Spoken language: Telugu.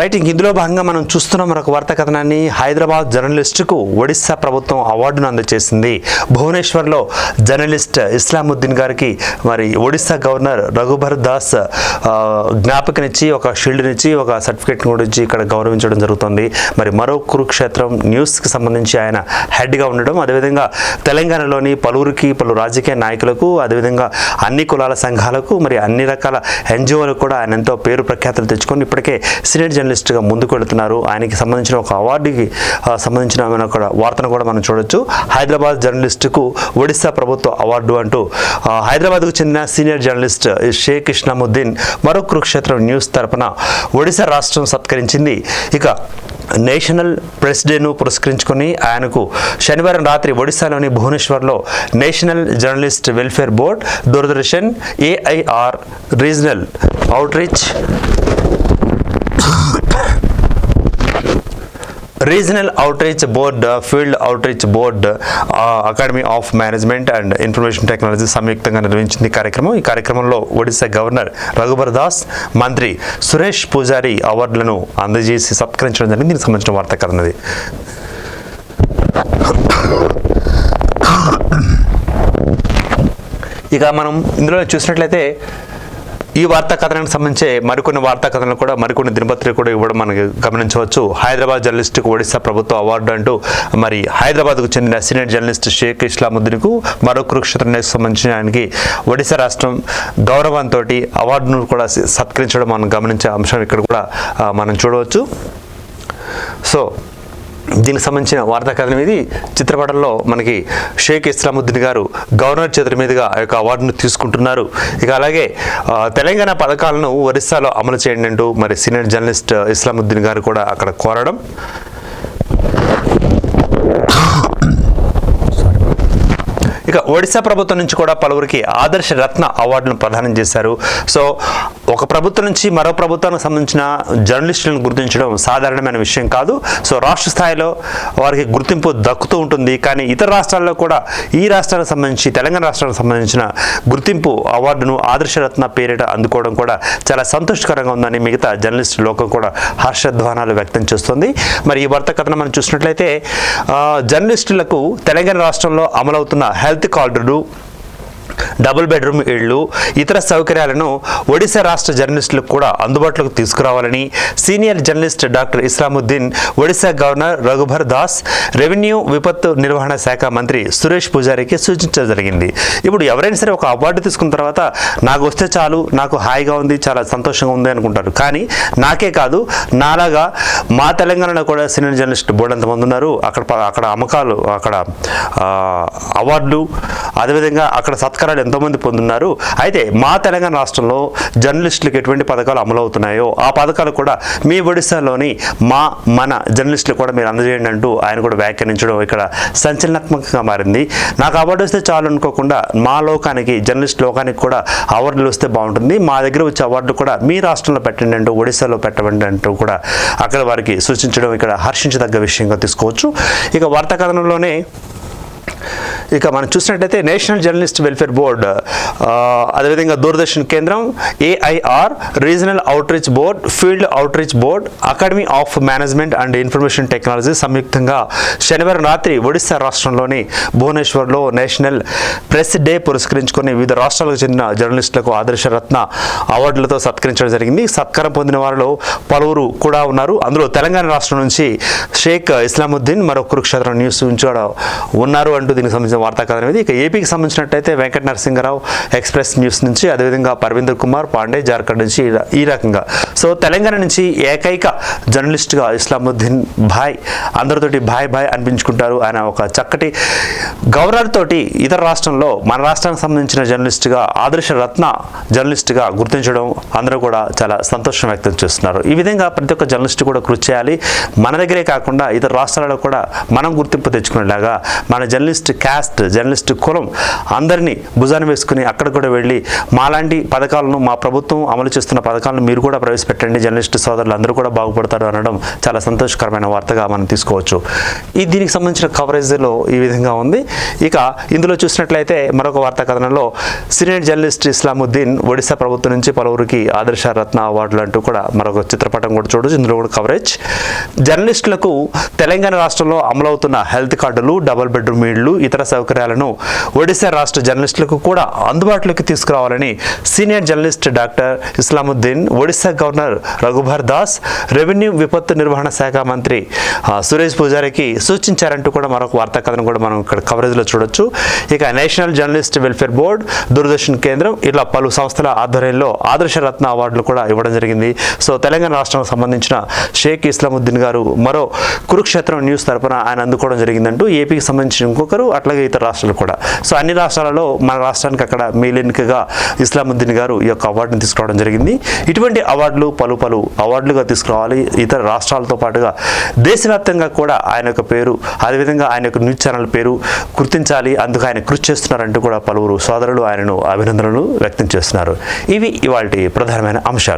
రైట్ ఇంక ఇందులో భాగంగా మనం చూస్తున్న మరొక వార్తా కథనాన్ని. హైదరాబాద్ జర్నలిస్టుకు ఒడిశా ప్రభుత్వం అవార్డును అందజేసింది. భువనేశ్వర్లో జర్నలిస్ట్ ఇస్లాముద్దీన్ గారికి మరి ఒడిశా గవర్నర్ రఘుభర్ దాస్ జ్ఞాపకనిచ్చి ఒక షీల్డ్నిచ్చి ఒక సర్టిఫికేట్ గురించి ఇక్కడ గౌరవించడం జరుగుతుంది. మరి మరో కురుక్షేత్రం న్యూస్కి సంబంధించి ఆయన హెడ్గా ఉండడం అదేవిధంగా తెలంగాణలోని పలువురికి పలు రాజకీయ నాయకులకు అదేవిధంగా అన్ని కులాల సంఘాలకు మరి అన్ని రకాల ఎన్జిఓలకు కూడా ఆయన ఎంతో పేరు ప్రఖ్యాతులు తెచ్చుకొని ఇప్పటికే సీనియర్ జర్నలిస్ట్గా ముందుకు వెళుతున్నారు. ఆయనకి సంబంధించిన ఒక అవార్డుకి సంబంధించిన ఒక వార్తను కూడా మనం చూడొచ్చు. హైదరాబాద్ జర్నలిస్టుకు ఒడిశా ప్రభుత్వ అవార్డు అంటూ హైదరాబాద్కు చెందిన సీనియర్ జర్నలిస్ట్ షేక్ ఇస్లాముద్దీన్ మరో కురుక్షేత్రం న్యూస్ తరపున ఒడిశా రాష్ట్రం సత్కరించింది. ఇక నేషనల్ ప్రెస్ డేను పురస్కరించుకొని ఆయనకు శనివారం రాత్రి ఒడిశాలోని భువనేశ్వర్లో national journalist welfare board Doordarshan AIR regional outreach regional outreach board field outreach board academy of management and information technology సంయుక్తంగా నిర్వహించింది కార్యక్రమం. ఈ కార్యక్రమంలో ఒడిశా గవర్నర్ రఘుబర్ దాస్ మంత్రి సురేష్ పూజారి అవార్డులను అందజేసి సత్కరించడం జరిగింది. దీనికి సంబంధించిన వార్త కన్నది ఇక మనం ఇందులో చూసినట్లయితే ఈ వార్తా కథనానికి సంబంధించి మరికొన్ని వార్తా కథనాలు కూడా మరికొన్ని దినపత్రికలు కూడా ఇవ్వడం మనకి గమనించవచ్చు. హైదరాబాద్ జర్నలిస్టుకు ఒడిశా ప్రభుత్వ అవార్డు అంటూ మరి హైదరాబాద్కు చెందిన సీనియర్ జర్నలిస్ట్ షేక్ ఇస్లాముద్దీన్కు మరో కురుక్షేత్రానికి సంబంధించిన ఆయనకి ఒడిశా రాష్ట్రం గౌరవంతో అవార్డును కూడా సత్కరించడం మనం గమనించే అంశం ఇక్కడ కూడా మనం చూడవచ్చు. సో దీనికి సంబంధించిన వార్తా కథనం ఇది. చిత్రపటంలో మనకి షేక్ ఇస్లాముద్దీన్ గారు గవర్నర్ చేతుల మీదుగా ఆ యొక్క అవార్డును తీసుకుంటున్నారు. ఇక అలాగే తెలంగాణ పథకాలను ఒరిస్సాలో అమలు చేయండి అంటూ మరి సీనియర్ జర్నలిస్ట్ ఇస్లాముద్దీన్ గారు కూడా అక్కడ కోరడం. ఇక ఒడిశా ప్రభుత్వం నుంచి కూడా పలువురికి ఆదర్శ రత్న అవార్డును ప్రదానం చేశారు. సో ఒక ప్రభుత్వం నుంచి మరో ప్రభుత్వానికి సంబంధించిన జర్నలిస్టులను గుర్తించడం సాధారణమైన విషయం కాదు. సో రాష్ట్ర స్థాయిలో వారికి గుర్తింపు దక్కుతూ ఉంటుంది. కానీ ఇతర రాష్ట్రాల్లో కూడా ఈ రాష్ట్రానికి సంబంధించి తెలంగాణ రాష్ట్రానికి సంబంధించిన గుర్తింపు అవార్డును ఆదర్శరత్న పేరిట అందుకోవడం కూడా చాలా సంతోషకరంగా ఉందని మిగతా జర్నలిస్ట్ లోకం కూడా హర్షధ్వానాలు వ్యక్తం చేస్తుంది. మరి ఈ వార్త కథనం మనం చూసినట్లయితే జర్నలిస్టులకు తెలంగాణ రాష్ట్రంలో అమలవుతున్న హెల్త్ కార్డులు డబుల్ బెడ్రూమ్ ఇళ్ళు ఇతర సౌకర్యాలను ఒడిశా రాష్ట్ర జర్నలిస్టులకు కూడా అందుబాటులోకి తీసుకురావాలని senior journalist doctor Islamuddin Odisha governor Raghubar Das revenue విపత్తు నిర్వహణ శాఖ మంత్రి సురేష్ పూజారికి సూచించడం జరిగింది. ఇప్పుడు ఎవరైనా సరే ఒక అవార్డు తీసుకున్న తర్వాత నాకు వస్తే చాలు నాకు హాయిగా ఉంది చాలా సంతోషంగా ఉంది అనుకుంటారు. కానీ నాకే కాదు నాలాగా మా తెలంగాణలో కూడా సీనియర్ జర్నలిస్ట్ బోర్డు ఎంతమంది ఉన్నారు. అక్కడ అక్కడ అమ్మకాలు అక్కడ అవార్డులు అదేవిధంగా అక్కడ సత్కారాలు ఎంతోమంది పొందున్నారు. అయితే మా తెలంగాణ రాష్ట్రంలో జర్నలిస్టులకు ఎటువంటి పథకాలు అమలు అవుతున్నాయో ఆ పథకాలు కూడా మీ ఒడిశాలోని మా మన జర్నలిస్టులు కూడా మీరు అందజేయండి అంటూ ఆయన కూడా వ్యాఖ్యానించడం ఇక్కడ సంచలనాత్మకంగా మారింది. నాకు అవార్డు వస్తే చాలు అనుకోకుండా మా లోకానికి జర్నలిస్ట్ లోకానికి కూడా అవార్డులు వస్తే బాగుంటుంది. మా దగ్గర వచ్చే అవార్డులు కూడా మీ రాష్ట్రంలో పెట్టండి అంటూ ఒడిశాలో పెట్టండి అంటూ కూడా అక్కడ వారికి సూచించడం ఇక్కడ హర్షించదగ్గ విషయంగా తీసుకోవచ్చు. ఇక వార్తా కథనంలోనే ఇక మనం చూసినట్టయితే నేషనల్ జర్నలిస్ట్ వెల్ఫేర్ బోర్డ్ అదేవిధంగా దూరదర్శన్ కేంద్రం AIR regional outreach board field outreach board academy of management and information technology సంయుక్తంగా శనివారం రాత్రి ఒడిశా రాష్ట్రంలోని భువనేశ్వర్లో నేషనల్ ప్రెస్ డే పురస్కరించుకొని వివిధ రాష్ట్రాలకు చెందిన జర్నలిస్టులకు ఆదర్శరత్న అవార్డులతో సత్కరించడం జరిగింది. సత్కారం పొందిన వారిలో పలువురు కూడా ఉన్నారు. అందులో తెలంగాణ రాష్ట్రం నుంచి షేక్ ఇస్లాముద్దీన్ మరో కురుక్షేత్రం న్యూస్ నుంచి ఉన్నారు అంటూ దీనికి సంబంధించిన వార్తా కథనం ఇది. ఇక ఏపీకి సంబంధించినట్టయితే వెంకట నరసింహరావు ఎక్స్ప్రెస్ న్యూస్ నుంచి అదేవిధంగా పరవీందర్ కుమార్ పాండే జార్ఖండ్ నుంచి ఈ- రకంగా. సో తెలంగాణ నుంచి ఏకైక జర్నలిస్ట్గా ఇస్లాముద్దీన్ భాయ్ అందరితోటి భాయ్ భాయ్ అనిపించుకుంటారు ఆయన ఒక చక్కటి గవర్నర్ తోటి ఇతర రాష్ట్రంలో మన రాష్ట్రానికి సంబంధించిన జర్నలిస్ట్గా ఆదర్శ రత్న జర్నలిస్ట్గా గుర్తించడం అందరూ కూడా చాలా సంతోషం వ్యక్తం చేస్తున్నారు. ఈ విధంగా ప్రతి ఒక్క జర్నలిస్ట్ కూడా కృషి చేయాలి. మన దగ్గరే కాకుండా ఇతర రాష్ట్రాలలో కూడా మనం గుర్తింపు తెచ్చుకునేలాగా మన జర్నలిస్ట్ క్యాస్ క్యాస్ట్ జర్నలిస్ట్ కులం అందరినీ భుజాన వేసుకుని అక్కడ కూడా వెళ్ళి మాలాంటి పథకాలను మా ప్రభుత్వం అమలు చేస్తున్న పథకాలను మీరు కూడా ప్రవేశపెట్టండి. జర్నలిస్ట్ సోదరులు అందరూ కూడా బాగుపడతారు అనడం చాలా సంతోషకరమైన వార్తగా మనం తీసుకోవచ్చు. ఈ దీనికి సంబంధించిన కవరేజ్లో ఈ విధంగా ఉంది. ఇక ఇందులో చూసినట్లయితే మరొక వార్తా కథనంలో సీనియర్ జర్నలిస్ట్ ఇస్లాముద్దీన్ ఒడిశా ప్రభుత్వం నుంచి పలువురికి ఆదర్శ రత్న అవార్డులు అంటూ కూడా మరొక చిత్రపటం కూడా చూడొచ్చు. ఇందులో కూడా కవరేజ్ జర్నలిస్టులకు తెలంగాణ రాష్ట్రంలో అమలవుతున్న హెల్త్ కార్డులు డబుల్ బెడ్రూమ్ ఇళ్ళు ఇతర సౌకర్యాలను ఒడిశా రాష్ట్ర జర్నలిస్టులకు కూడా అందుబాటులోకి తీసుకురావాలని senior journalist doctor Islamuddin Odisha governor Raghubar Das revenue విపత్తు నిర్వహణ శాఖ మంత్రి సురేష్ పూజారికి సూచించారంటూ కూడా మరొక వార్తా కథను కూడా మనం ఇక్కడ కవరేజ్లో చూడొచ్చు. ఇక national journalist welfare board Doordarshan కేంద్రం ఇలా పలు సంస్థల ఆధ్వర్యంలో ఆదర్శ రత్న అవార్డులు కూడా ఇవ్వడం జరిగింది. సో తెలంగాణ రాష్ట్రానికి సంబంధించిన షేక్ ఇస్లాముద్దీన్ గారు మరో కురుక్షేత్రం న్యూస్ తరపున ఆయన అందుకోవడం జరిగిందంటూ ఏపీకి సంబంధించిన ఇంకొకరు అట్లాగే ఇతర రాష్ట్రాలు కూడా. సో అన్ని రాష్ట్రాలలో మన రాష్ట్రానికి అక్కడ మీలిన్క్గా ఇస్లాముద్దీన్ గారు ఈ యొక్క అవార్డుని తీసుకురావడం జరిగింది. ఇటువంటి అవార్డులు పలు పలు అవార్డులుగా తీసుకురావాలి. ఇతర రాష్ట్రాలతో పాటుగా దేశవ్యాప్తంగా కూడా ఆయన యొక్క పేరు అదేవిధంగా ఆయన యొక్క న్యూస్ ఛానల్ పేరు గుర్తించాలి. అందుకు ఆయన కృషి చేస్తున్నారంటూ కూడా పలువురు సోదరులు ఆయనను అభినందనలు వ్యక్తం చేస్తున్నారు. ఇవి ఇవాళ ప్రధానమైన అంశాలు.